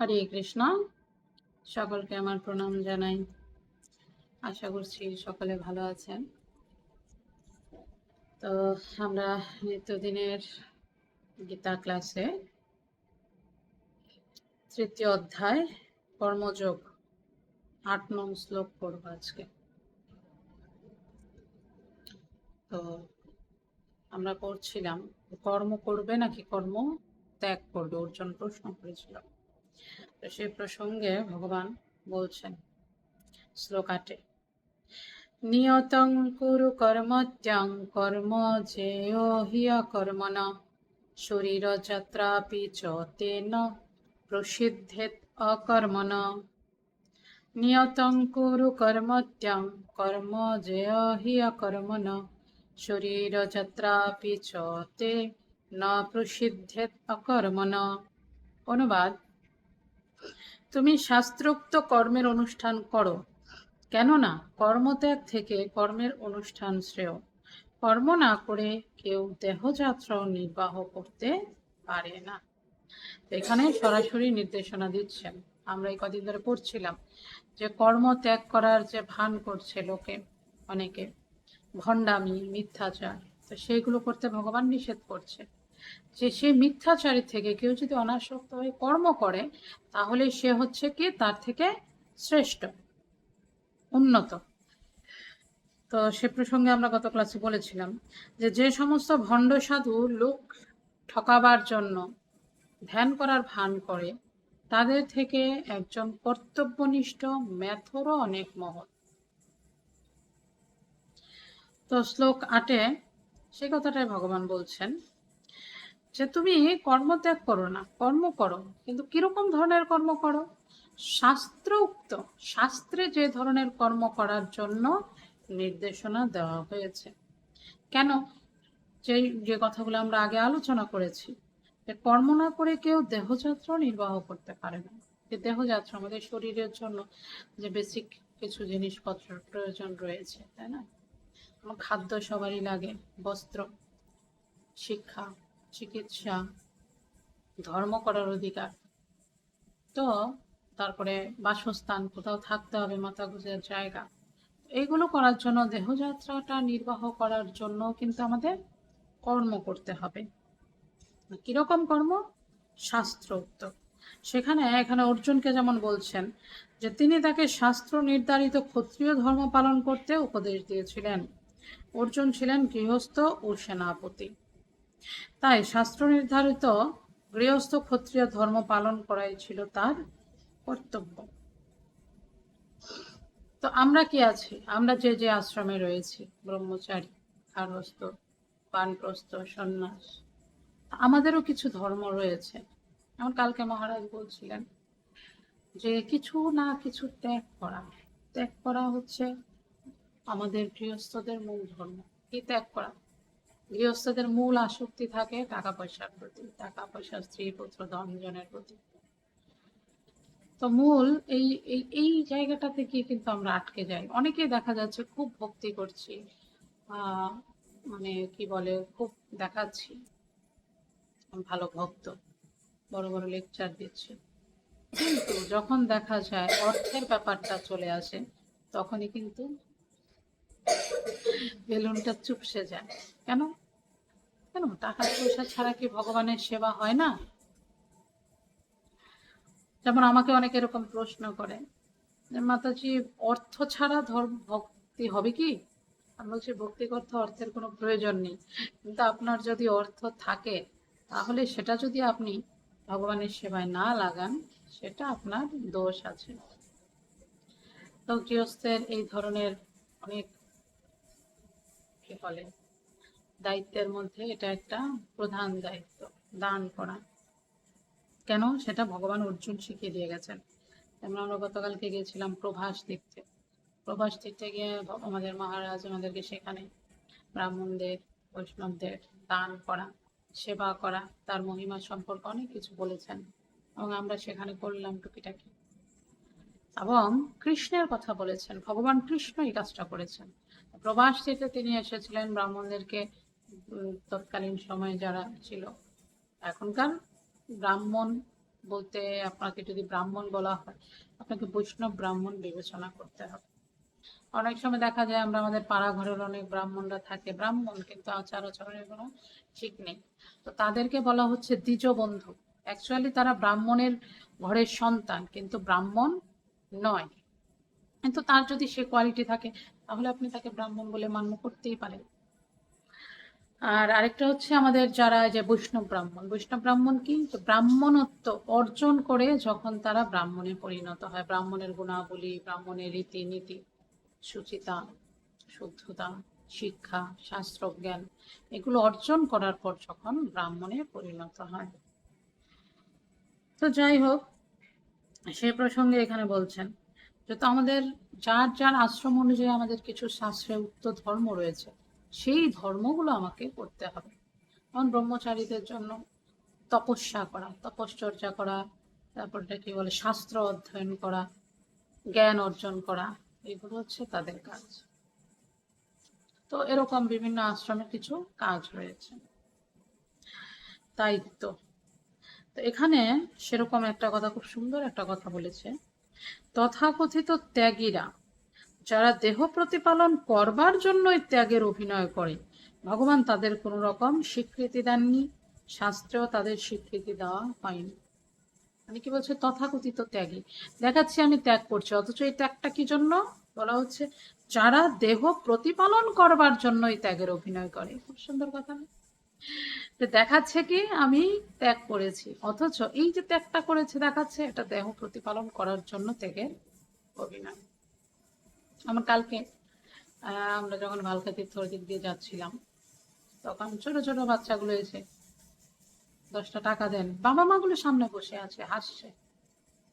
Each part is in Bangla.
হরে কৃষ্ণ। সকলকে আমার প্রণাম জানাই। আশা করছি সকলে ভালো আছেন। তো আমরা নিত্যদিনের গীতা ক্লাসে তৃতীয় অধ্যায়, কর্মযোগ, আট নং শ্লোক পড়ব আজকে। তো আমরা পড়ছিলাম, কর্ম করবে নাকি কর্ম ত্যাগ করবে? অর্জুন প্রশ্ন করেছিল। তো সেই প্রসঙ্গে ভগবান বলছেন শ্লোক আটে নিয়তং কুরু কর্মত্যাং কর্ম জেয় হিয় কর্মণ, শরীর যাত্রাপি চ তেন প্রসিদ্ধেত অকর্মণ। নিয়তং কুরু কর্মত্যাং কর্ম জেয় হিয় কর্মণ, শরীর যাত্রাপি চ তে ন প্রসিদ্ধেত অকর্মণ। অনুবাদ তুমি শাস্ত্রোক্ত কর্মের অনুষ্ঠান করো। কেননা কর্মত্যাগ থেকে কর্মের অনুষ্ঠান শ্রেয়। কর্ম না করে কেউ দেহযাত্রা নির্বাহ করতে পারে না। এখানে সরাসরি নির্দেশনা দিচ্ছেন। আমরা এই কদিন ধরে পড়ছিলাম যে কর্ম ত্যাগ করার যে ভান করছে লোকে, অনেকে, ভণ্ডামি, মিথ্যাচার, তো সেইগুলো করতে ভগবান নিষেধ করছে। যে সে মিথ্যাচারী থেকে কেউ যদি অনাসক্ত হয়ে কর্ম করে, তাহলে সে হচ্ছে কি? তার থেকে শ্রেষ্ঠ, উন্নত। তো সে প্রসঙ্গে আমরা গত ক্লাসে বলেছিলাম যে যে সমস্ত ভণ্ড সাধু লোক ঠকাবার জন্য ধ্যান করার ভান করে, তাদের থেকে একজন কর্তব্যনিষ্ঠ ম্যাথরও অনেক মহৎ। তো শ্লোক আটে সে কথাটাই ভগবান বলছেন যে তুমি কর্মত্যাগ করো না, কর্ম করো। কিন্তু কীরকম ধরনের কর্ম করো? শাস্ত্রোক্ত, শাস্ত্রে যে ধরনের কর্ম করার জন্য নির্দেশনা দেওয়া হয়েছে। কেন? যে যে কথাগুলো আমরা আগে আলোচনা করেছি, যে কর্ম না করে কেউ দেহযাত্রা নির্বাহ করতে পারে না। যে দেহযাত্রা আমাদের শরীরের জন্য যে বেসিক কিছু জিনিসপত্রের প্রয়োজন রয়েছে, তাই না? খাদ্য সবারই লাগে, বস্ত্র, শিক্ষা চিকিৎসা, ধর্ম করার অধিকার। তো তারপরে বাসস্থান, কোথাও থাকতে হবে, মাথা গুজের জায়গা। এইগুলো করার জন্য, দেহযাত্রাটা নির্বাহ করার জন্য কিন্তু আমাদের কর্ম করতে হবে। কীরকম কর্ম? শাস্ত্র শাস্ত্রোক্ত। সেখানে, এখানে অর্জুনকে যেমন বলছেন যে, তিনি তাকে শাস্ত্র নির্ধারিত ক্ষত্রিয় ধর্ম পালন করতে উপদেশ দিয়েছিলেন। অর্জুন ছিলেন গৃহস্থ ও সেনাপতি। তাই শাস্ত্র নির্ধারিত গৃহস্থ ক্ষত্রিয় ধর্ম পালন করাই ছিল তার কর্তব্য। তো আমরা কি আছি? আমরা যে যে আশ্রমে রয়েছি, ব্রহ্মচারী খারস্থ পানপ্রস্থ সন্ন্যাস, আমাদেরও কিছু ধর্ম রয়েছে। যেমন কালকে মহারাজ বলছিলেন যে কিছু না কিছু ত্যাগ করা। ত্যাগ করা হচ্ছে আমাদের গৃহস্থদের মূল ধর্ম। কি ত্যাগ করা? গৃহস্থদের মূল আসক্তি থাকে টাকা পয়সার প্রতি টাকা পয়সা স্ত্রী পুত্র ধনজনের প্রতি। তো মূল এই এই জায়গাটা থেকে কিন্তু আমরা আটকে যাই। অনেকেই দেখা যাচ্ছে খুব ভক্তি করছি মানে কি বলে, খুব দেখাচ্ছি। ভালো ভক্ত, বড় বড় লেকচার দিচ্ছে। কিন্তু যখন দেখা যায় অর্থের ব্যাপারটা চলে আসে, তখনই কিন্তু বেলুনটা চুপসে যায়। কেন? কেন? টাকা পয়সা ছাড়া কি ভগবানের সেবা হয় না? যেমন আমাকে অনেকে এরকম প্রশ্ন করে মাতাজি, অর্থ ছাড়া ধর্ম ভক্তি হবে কি? আমি বলছি ভক্তি করতে অর্থের কোনো প্রয়োজন নেই। কিন্তু আপনার যদি অর্থ থাকে, তাহলে সেটা যদি আপনি ভগবানের সেবায় না লাগান, সেটা আপনার দোষ আছে। তো গৃহস্থের এই ধরনের অনেক কি বলে? দায়িত্বের মধ্যে এটা একটা প্রধান দায়িত্ব, দান করা। কেন? সেটা ভগবান অর্জুন শিখিয়ে দিয়ে গেছেন। যেমন আমরা গতকালকে গিয়েছিলাম প্রভাস দেখতে। প্রভাস দেখতে গিয়ে আমাদের মহারাজ আমাদেরকে সেখানে ব্রাহ্মণদের, বৈষ্ণবদের দান করা, সেবা করা, তার মহিমা সম্পর্কে অনেক কিছু বলেছেন এবং আমরা সেখানে করলাম টুকিটাকি। এবং কৃষ্ণের কথা বলেছেন, ভগবান কৃষ্ণ এই কাজটা করেছেন। প্রবাস থেকে তিনি এসেছিলেন ব্রাহ্মণদেরকে তৎকালীন সময়ে যারা ছিল। এখনকার ব্রাহ্মণ বলতে আপনাকে যদি ব্রাহ্মণ বলা হয়, আপনাকে বৈষ্ণব ব্রাহ্মণ বিবেচনা করতে হবে। অনেক সময় দেখা যায় আমরা আমাদের পাড়া ঘরের অনেক ব্রাহ্মণরা থাকে, ব্রাহ্মণ কিন্তু আচার আচরণের কোনো ঠিক নেই। তো তাদেরকে বলা হচ্ছে দ্বিজ বন্ধু অ্যাকচুয়ালি তারা ব্রাহ্মণের ঘরের সন্তান, কিন্তু ব্রাহ্মণ নয়। কিন্তু তার যদি সে কোয়ালিটি থাকে তাহলে আপনি তাকে ব্রাহ্মণ বলে মান্য করতেই পারেন। আর আরেকটা হচ্ছে আমাদের যারা যে বৈষ্ণব ব্রাহ্মণ বৈষ্ণব ব্রাহ্মণ কি? ব্রাহ্মণত্ব অর্জন করে যখন তারা ব্রাহ্মণে পরিণত হয়, ব্রাহ্মণের গুণাবলী, ব্রাহ্মণের রীতিনীতি, সুচিতা, শুদ্ধতা, শিক্ষা, শাস্ত্রজ্ঞান, এগুলো অর্জন করার পর যখন ব্রাহ্মণে পরিণত হয়। তো যাই হোক, সে প্রসঙ্গে এখানে বলছেন যে, তো আমাদের যার যার আশ্রম অনুযায়ী আমাদের কিছু শাস্ত্রে উক্ত ধর্ম রয়েছে, সেই ধর্মগুলো আমাকে করতে হবে। যেমন ব্রহ্মচারীদের জন্য তপস্যা করা, তপশ্চর্যা করা, তারপর কি বলে, শাস্ত্র অধ্যয়ন করা, জ্ঞান অর্জন করা, এগুলো হচ্ছে তাদের কাজ। তো এরকম বিভিন্ন আশ্রমে কিছু কাজ রয়েছে। দায়িত্ব। তো এখানে সেরকম একটা কথা, খুব সুন্দর একটা কথা বলেছে। তথাকথিত ত্যাগীরা, যারা দেহ প্রতিপালন করবার জন্যই ত্যাগের অভিনয় করে, ভগবান তাদের কোনো রকম স্বীকৃতি দেননি, শাস্ত্রেও তাদের স্বীকৃতি দেওয়া হয়নি। মানে কি বলছে? তথাকথিত ত্যাগী। দেখাচ্ছি আমি ত্যাগ করছি, অথচ এই ত্যাগটা কি জন্য? বলা হচ্ছে, যারা দেহ প্রতিপালন করবার জন্যই ত্যাগের অভিনয় করে। খুব সুন্দর কথা না? যে দেখাচ্ছে কি? আমি ত্যাগ করেছি। অথচ এই যে ত্যাগটা করেছে, দেখাচ্ছে এটা দেহ প্রতিপালন করার জন্য ত্যাগের অভিনয়। আমার কালকে আমরা যখন ভালকা তীর্থর দিক দিয়ে যাচ্ছিলাম, তখন ছোট ছোট বাচ্চাগুলো এসে দশটা টাকা দেন। বাবা মাগুলো সামনে বসে আছে, হাসছে।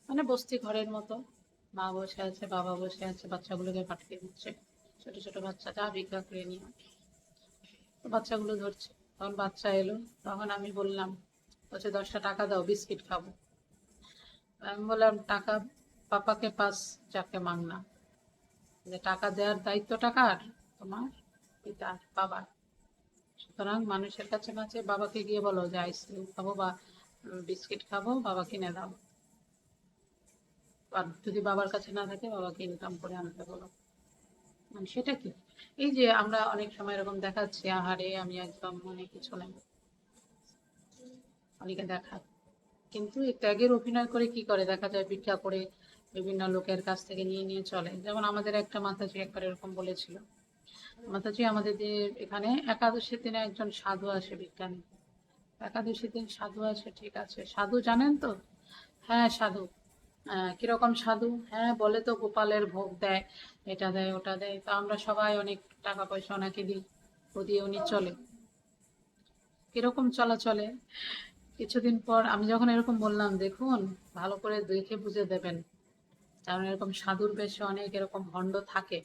মানে বস্তি ঘরের মতো। মা বসে আছে, বাবা বসে আছে, বাচ্চাগুলোকে পাঠিয়ে দিচ্ছে। ছোট ছোট বাচ্চা, যা ভিক্ষা করে নিয়ে। তো বাচ্চাগুলো ধরছে। তখন বাচ্চা এলো। তখন আমি বললাম, বলছে, দশটা টাকা দাও, বিস্কিট খাব। আমি বললাম, টাকা পাপাকে পাস, যাকে মাংনা যে টাকা দেওয়ার দায়িত্বটা কার তোমার পিতার, বাবার। সুতরাং মানুষের কাছে কাছে বাবাকে গিয়ে বলো যে আইসক্রিম খাব বা বিস্কিট খাব, বাবা কিনে দাও। আর যদি বাবার কাছে না থাকে, বাবাকে ইনকাম করে আনতে বলো। মানে সেটা কি? এই যে আমরা অনেক সময় এরকম দেখাচ্ছি, আহারে আমি একদম মানে কিছু নেই। অনেকে দেখায়। কিন্তু এই ত্যাগের অভিনয় করে কি করে? দেখা যায় ভিক্ষা করে বিভিন্ন লোকের কাছ থেকে নিয়ে নিয়ে চলে। যেমন আমাদের একটা মাতাজি একবার এরকম বলেছিল। মাতাজি আমাদের যে এখানে একাদশীর দিনে একজন সাধু আসে ভিক্ষা নিতে। একাদশীর দিন সাধু আসে, ঠিক আছে। সাধু জানেন তো? হ্যাঁ সাধু। কীরকম সাধু? হ্যাঁ বলে তো গোপালের ভোগ দেয়, এটা দেয়, ওটা দেয়। তা আমরা সবাই অনেক টাকা পয়সা ওনাকে দিই ও দিয়ে উনি চলে। কীরকম চলা চলে কিছুদিন পর আমি যখন এরকম বললাম, দেখুন, ভালো করে দেখে বুঝে দেবেন। কারণ এরকম সাধুর বেশে অনেক এরকম ভণ্ড থাকে।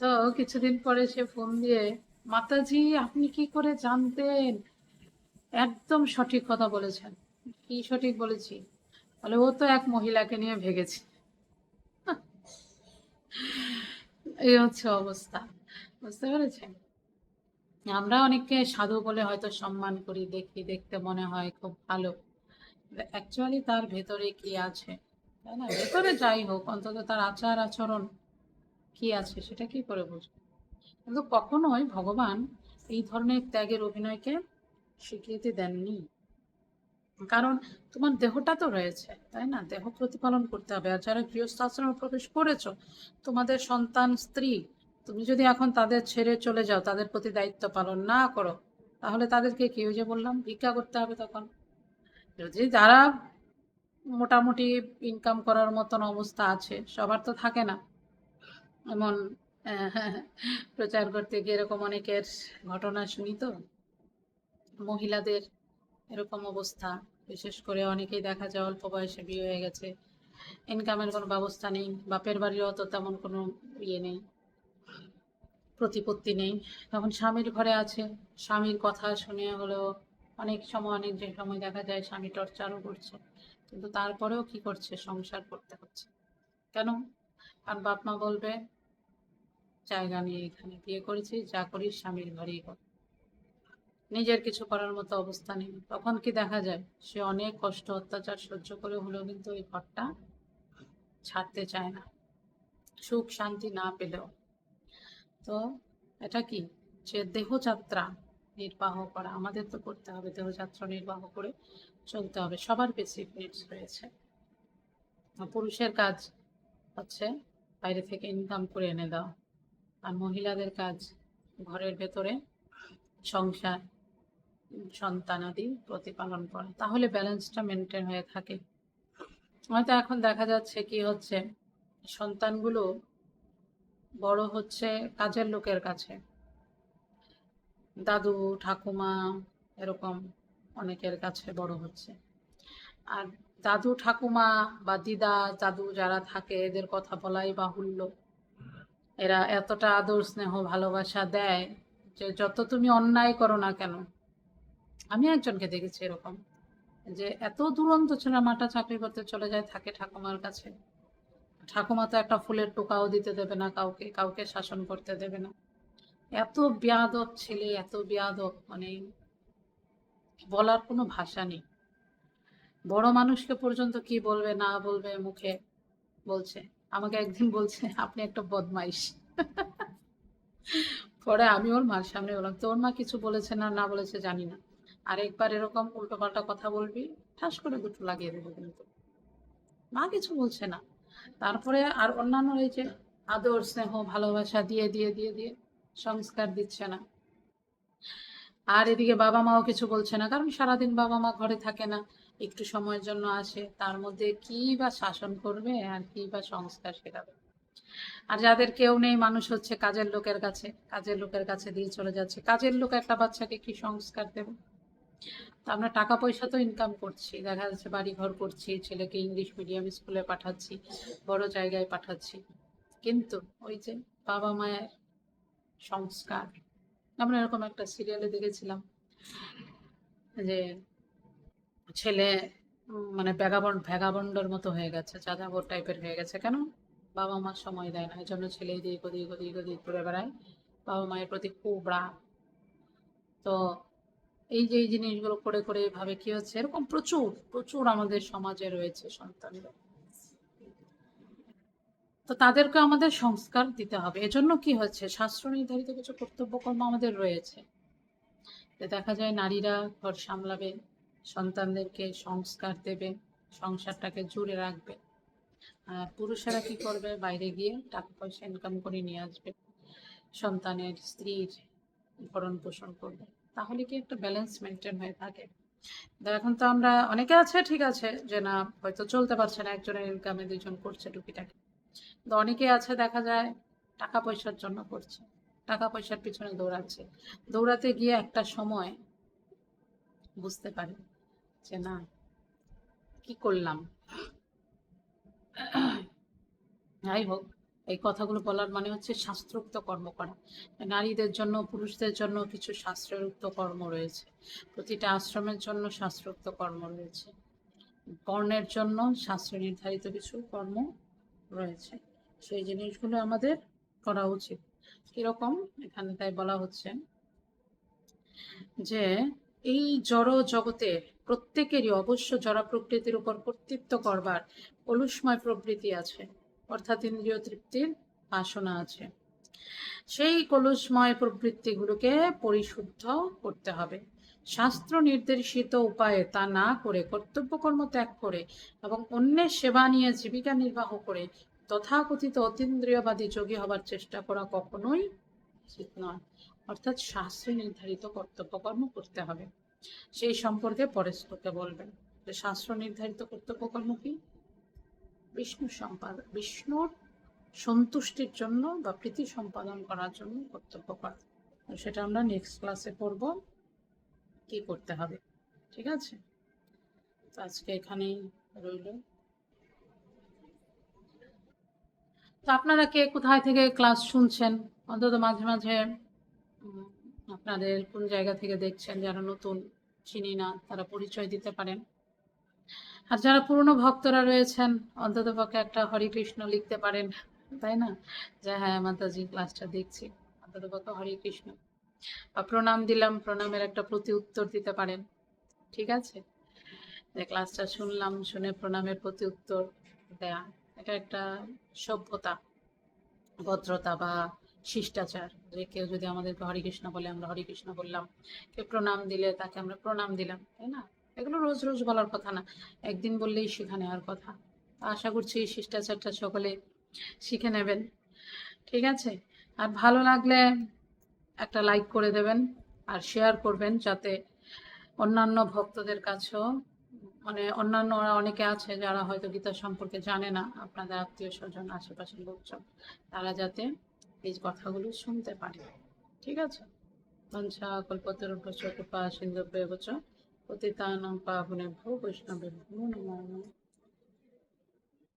তো কিছুদিন পরে সে ফোন দিয়ে, মাতাজি, আপনি কি করে জানতেন? একদম সঠিক কথা বলেছেন। কি সঠিক বলেছি? বলে ও তো এক মহিলাকে নিয়ে ভেগেছে। এই হচ্ছে অবস্থা। বুঝতে পেরেছেন? আমরা অনেককে সাধু বলে হয়তো সম্মান করি, দেখি, দেখতে মনে হয় খুব ভালো। অ্যাকচুয়ালি তার ভেতরে কি আছে? তাই না? ভেতরে যাই হোক, অন্তত তার আচার আচরণ কি আছে সেটা কি করে বুঝব? কিন্তু কখনোই ভগবান এই ধরনের ত্যাগের অভিনয়কে স্বীকৃতি দেননি। কারণ তোমার দেহটা তো রয়েছে, তাই না? দেহ প্রতিপালন করতে হবে। আর যারা গৃহস্থ আশ্রমে প্রবেশ করেছ, তোমাদের সন্তান, স্ত্রী, তুমি যদি এখন তাদের ছেড়ে চলে যাও, তাদের প্রতি দায়িত্ব পালন না করো, তাহলে তাদেরকে কি ওই যে বললাম, ভিক্ষা করতে হবে তখন? যদি যারা মোটামুটি ইনকাম করার মতন অবস্থা আছে, সবার তো থাকে না। এমন প্রচার করতে গিয়ে এরকম অনেকের ঘটনা শুনি তো। মহিলাদের এরকম অবস্থা। বিশেষ করে অনেকেই দেখা যায় অল্প বয়সে বিয়ে হয়ে গেছে। ইনকামের কোনো ব্যবস্থা নেই, বাপের বাড়িও তো তেমন কোনো ইয়ে নেই, প্রতিপত্তি নেই। তখন স্বামীর ঘরে আছে, স্বামীর কথা শুনে হলেও অনেক সময়, অনেক যে সময় দেখা যায় স্বামী টর্চারও করছে। কিন্তু তারপরেও কি করছে? সংসার করতে হচ্ছে। কেন? কারণ বাপ মা বলবে, জায়গা নিয়ে এখানে, বিয়ে করেছি যা করিস স্বামীর ঘরেই কর। নিজের কিছু করার মতো অবস্থা নেই। তখন কি দেখা যায়? সে অনেক কষ্ট, অত্যাচার সহ্য করে হলেও কিন্তু ওই ঘরটা ছাড়তে চায় না। সুখ শান্তি না পেলেও। তো এটা কি? যে দেহযাত্রা নির্বাহ করা। আমাদের তো করতে হবে, দেহযাত্রা নির্বাহ করে চলতে হবে। সবার বেসিক নিডস রয়েছে। পুরুষের কাজ হচ্ছে বাইরে থেকে ইনকাম করে এনে দেওয়া। আর মহিলাদের কাজ ঘরের ভেতরে সংসার সন্তানাদি প্রতিপালন করে, তাহলে ব্যালেন্সটা মেনটেন হয়ে থাকে। হয়তো এখন দেখা যাচ্ছে কি হচ্ছে, সন্তানগুলো বড় হচ্ছে কাজের লোকের কাছে। দাদু, ঠাকুমা এরকম অনেকের কাছে বড় হচ্ছে। আর দাদু, ঠাকুমা বা দিদা, দাদু যারা থাকে, এদের কথা বলাই বাহুল্য। এরা এতটা আদর স্নেহ, ভালোবাসা দেয় যে যত তুমি অন্যায় করো না কেন আমি একজনকে দেখেছি এরকম, যে এত দুরন্ত ছেলে মাটা চাকরি করতে চলে যায়, থাকে ঠাকুমার কাছে। ঠাকুমা তো একটা ফুলের টোকাও দিতে দেবে না কাউকে কাউকে শাসন করতে দেবে না। এত বেয়াদব ছেলে, এত বেয়াদব মানে বলার কোনো ভাষা নেই। বড় মানুষকে পর্যন্ত কি বলবে, না বলবে, মুখে বলছে, আমাকে একদিন বলছে, আপনি একটা বদমাইশ। পরে আমি ওর মার সামনে বললাম, তোর মা কিছু বলেছে না না বলেছে জানি না। আর একবার এরকম উল্টো পাল্টা কথা বলবি, ঠাস করে দুটো লাগিয়ে দেবো কিন্তু। মা কিছু বলছে না। তারপরে আর অন্যান্য এই যে আদর, স্নেহ, ভালোবাসা দিয়ে দিয়ে দিয়ে দিয়ে সংস্কার দিচ্ছে না। আর এদিকে বাবা মাও কিছু বলছে না, কারণ সারাদিন বাবা মা ঘরে থাকে না, একটু সময়ের জন্য আসে, তার মধ্যে কি বা শাসন করবে আর কি বা সংস্কার শেখাবে আর যাদের কেউ নেই, মানুষ হচ্ছে কাজের লোকের কাছে, কাজের লোকের কাছে দিয়ে চলে যাচ্ছে। কাজের লোক একটা বাচ্চাকে কি সংস্কার দেবে? তো আমরা টাকা পয়সা তো ইনকাম করছি। দেখা যাচ্ছে বাড়ি ঘর করছি, ছেলেকে ইংলিশ মিডিয়াম স্কুলে পাঠাচ্ছি, বড় জায়গায় পাঠাচ্ছি। কিন্তু ওই যে বাবা মায়ের সংস্কার, আমরা এরকম একটা সিরিয়ালে দেখেছিলাম যে ছেলে মানে ভ্যাগাবন্ড ভ্যাগাবন্ডের মতো হয়ে গেছে, যাযাবর টাইপের হয়ে গেছে। কেন? বাবা মা সময় দেয় না এই জন্য ছেলে এদিক ওদিক ওদিক ওদিক ঘুরে বেড়ায়। বাবা মায়ের প্রতি খুব রাগ তো এই যে, এই জিনিসগুলো করে করে এভাবে কি হচ্ছে? এরকম প্রচুর প্রচুর আমাদের সমাজে রয়েছে সন্তানরা। তো তাদেরকে আমাদের সংস্কার দিতে হবে। এজন্য কি হচ্ছে? শাস্ত্র নির্ধারিত কিছু কর্তব্য কর্ম আমাদের রয়েছে। দেখা যায় নারীরা ঘর সামলাবে, সন্তানদেরকে সংস্কার দেবে, সংসারটাকে জুড়ে রাখবে। আর পুরুষেরা কি করবে? বাইরে গিয়ে টাকা পয়সা ইনকাম করে নিয়ে আসবে। সন্তানের স্ত্রীর ভরণ পোষণ করবে। তাহলে কি একটা ব্যালেন্স মেনটেন হয়ে থাকে? এখন তো আমরা, অনেকে আছে, ঠিক আছে, যে না, হয়তো চলতে পারছে না, একজনের ইনকামে দুজন করছে টুকিটাকি। কিন্তু অনেকে আছে, দেখা যায়, টাকা পয়সার জন্য করছে, টাকা পয়সার পিছনে দৌড়াচ্ছে। দৌড়াতে গিয়ে একটা সময় বুঝতে পারে যে না, কি করলাম? যাই হোক এই কথাগুলো বলার মানে হচ্ছে শাস্ত্রোক্ত কর্ম করা। নারীদের জন্য, পুরুষদের জন্য কিছু শাস্ত্রোক্ত কর্ম রয়েছে। প্রতিটা আশ্রমের জন্য শাস্ত্রোক্ত কর্ম রয়েছে। বর্ণের জন্য শাস্ত্র নির্ধারিত কিছু কর্ম রয়েছে। সেই জিনিসগুলো আমাদের করা উচিত। কীরকম? এখানে তাই বলা হচ্ছে যে, এই জড় জগতে প্রত্যেকেরই অবশ্য জড়া প্রকৃতির উপর কর্তৃত্ব করবার অলুসময় প্রবৃত্তি আছে। অর্থাৎ ইন্দ্রিয় তৃপ্তির বাসনা আছে। সেই কলুষময় প্রবৃত্তিগুলোকে পরিশুদ্ধ করতে হবে। শাস্ত্র নির্দেশিত উপায়ে তা না করে, কর্তব্যকর্ম ত্যাগ করে এবং অন্যের সেবা নিয়ে জীবিকা নির্বাহ করে তথাকথিত অতীন্দ্রিয়বাদী যোগী হবার চেষ্টা করা কখনোই উচিত নয়। অর্থাৎ শাস্ত্রে নির্ধারিত কর্তব্যকর্ম করতে হবে। সেই সম্পর্কে পরে শ্লোকে বলবেন শাস্ত্র নির্ধারিত কর্তব্যকর্ম কি? বিষ্ণু সম্পাদ, বিষ্ণুর সন্তুষ্টির জন্য বা প্রীতি সম্পাদন করার জন্য কর্তব্য করা। সেটা আমরা নেক্সট ক্লাসে পড়ব, কি করতে হবে, ঠিক আছে? তো আজকে এখানেই রইল। তো আপনারা কে কোথায় থেকে ক্লাস শুনছেন? অন্তত মাঝে মাঝে আপনাদের কোন জায়গা থেকে দেখছেন, যারা নতুন, চিনি না, তারা পরিচয় দিতে পারেন। আর যারা পুরনো ভক্তরা রয়েছেন, অন্তত পক্ষে একটা হরে কৃষ্ণ লিখতে পারেন, তাই না? যে হ্যাঁ মাতাজি ক্লাসটা দেখছি। অন্তত পক্ষে হরে কৃষ্ণ বা প্রণাম দিলাম, প্রণামের একটা প্রতি উত্তর দিতে পারেন। ঠিক আছে? যে ক্লাসটা শুনলাম, শুনে প্রণামের প্রতি উত্তর দেয়া। এটা একটা সভ্যতা, ভদ্রতা বা শিষ্টাচার। যে কেউ যদি আমাদেরকে হরে কৃষ্ণ বলে, আমরা হরে কৃষ্ণ বললাম। কেউ প্রণাম দিলে তাকে আমরা প্রণাম দিলাম, তাই না? এগুলো রোজ রোজ বলার কথা না। একদিন বললেই শিখে নেওয়ার কথা। আশা করছি শিষ্টাচারটা সকলে শিখে নেবেন। ঠিক আছে? আর ভালো লাগলে একটা লাইক করে দেবেন আর শেয়ার করবেন যাতে অন্যান্য ভক্তদের কাছেও মানে অন্যান্য অনেকে আছে যারা হয়তো গীতা সম্পর্কে জানে না, আপনাদের আত্মীয় স্বজন, আশেপাশের লোকজন, তারা যাতে এই কথাগুলো শুনতে পারে। ঠিক আছে? পঞ্চা কল্পতরুপচ কৃপা সিন্ধু उते तव्हां पापने भो वैष्णव नमो नमः